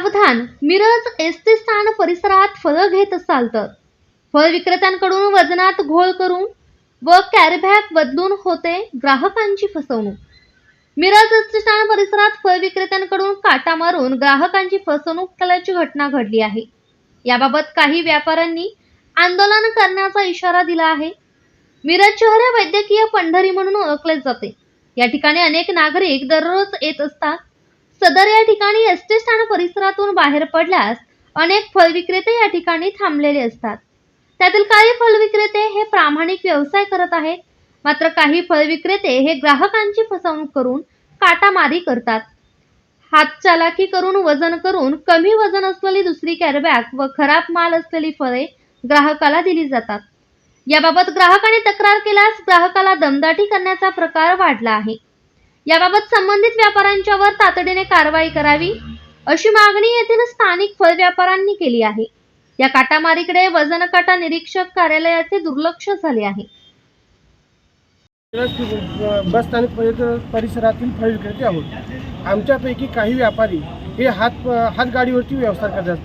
सावधान Miraj S T स्थान परिसरात फळं घेत असाल तर. फळ विक्रेत्यांकडून वजनात घोळ करून व कॅरीबॅग बदलून होते ग्राहकांची फसवणूक. मिरज एस टी परिसरात फळ विक्रेत्यांकडून काटा मारून ग्राहकांची फसवणूक केल्याची घटना घडली आहे. याबाबत काही व्यापाऱ्यांनी आंदोलन करण्याचा इशारा दिला आहे. मिरज शहर वैद्यकीय पंढरी म्हणून ओळखले जाते. या ठिकाणी अनेक नागरिक दररोज येत असतात. सदर या ठिकाणी एस टी स्टँड परिसरातून बाहेर पडल्यास अनेक फळ विक्रेते या ठिकाणी थांबलेले असतात. त्यातील काही फळ विक्रेते हे प्रामाणिक व्यवसाय करत आहेत. मात्र काही फळ विक्रेते हे ग्राहकांची फसवणूक करून काटामारी करतात. हातचालाकी करून वजन करून कमी वजन असलेली दुसरी कॅरबॅग व खराब माल असलेली फळे ग्राहकाला दिली जातात. याबाबत ग्राहकाने तक्रार केल्यास ग्राहकाला दमदाटी करण्याचा प्रकार वाढला आहे. याबाबत संबंधित व्यापाऱ्यांच्यावर तातडीने कारवाई करावी अशी मागणी येथील स्थानिक फळ व्यापाऱ्यांनी केली आहे. या काटामारीकडे वजन काटा निरीक्षक कार्यालयाचे दुर्लक्ष झाले आहे. बस स्थानक परिसरातील फळ विक्रेते आहोत. आमच्यापैकी काही व्यापारी हे हात हातगाडीवरती व्यवसाय करतात.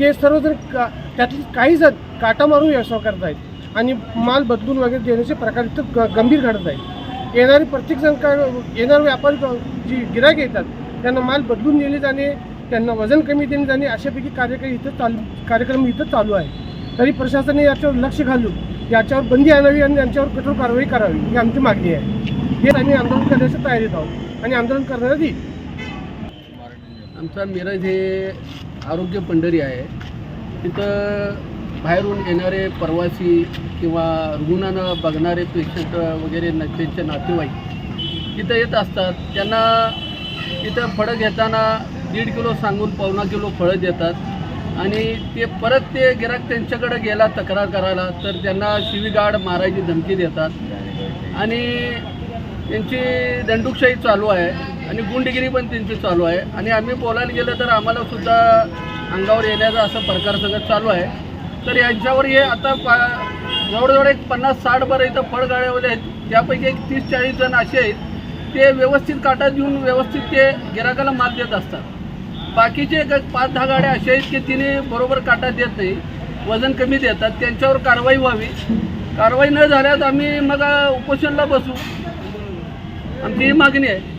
ते सर्वजण का त्यातली काही जण काटा मारून व्यवसाय करत आहेत आणि माल बदलून वगैरे देण्याचे प्रकार इथं गंभीर घडत आहेत. येणारे प्रत्येकजण का येणारे व्यापारी जी गिरायक येतात त्यांना माल बदलून दिले जाणे त्यांना वजन कमी देणे जाणे अशापैकी कार्यक्रम इथं चालू कार्यक्रम इथं चालू आहे. तरी प्रशासनाने याच्यावर लक्ष घालून याच्यावर बंदी आणावी आणि यांच्यावर कठोर कारवाई करावी ही आमची मागणी आहे. हे आम्ही आंदोलन करण्याच्या तयारीत आहोत आणि आंदोलन करण्यात येईल आमचा मिरज हे आरोग्य पंढरी आहे. तिथं बाहेरून येणारे प्रवासी किंवा रुग्णांना बघणारे पेशंट वगैरे न त्यांचे नातेवाईक तिथं येत असतात. त्यांना तिथं फळं घेताना दीड किलो सांगून पावणा किलो फळं देतात. आणि ते परत ते गिराक त्यांच्याकडे गेला तक्रार करायला तर त्यांना शिवीगाड मारायची धमकी देतात. आणि त्यांची दंडुकशाही चालू आहे आणि गुंडगिरी पण त्यांची चालू आहे. आणि आम्ही बोलायला गेलं तर आम्हालासुद्धा अंगावर येण्याचा असं प्रकार सगळं चालू आहे. तर यांच्यावर हे आता पा जवळजवळ एक पन्नास साठ बरं इथं फळगाड्यावाले आहेत. त्यापैकी एक तीस चाळीस जण असे आहेत. ते व्यवस्थित काटा देऊन व्यवस्थित ते गिराकाला माल देत असतात. बाकीचे एक पाच दहा गाड्या अशा आहेत की तिने बरोबर काटा देत नाही वजन कमी देतात त्यांच्यावर कारवाई व्हावी. कारवाई न झाल्यास आम्ही मग उपोषणला बसू. आमची ही मागणी आहे.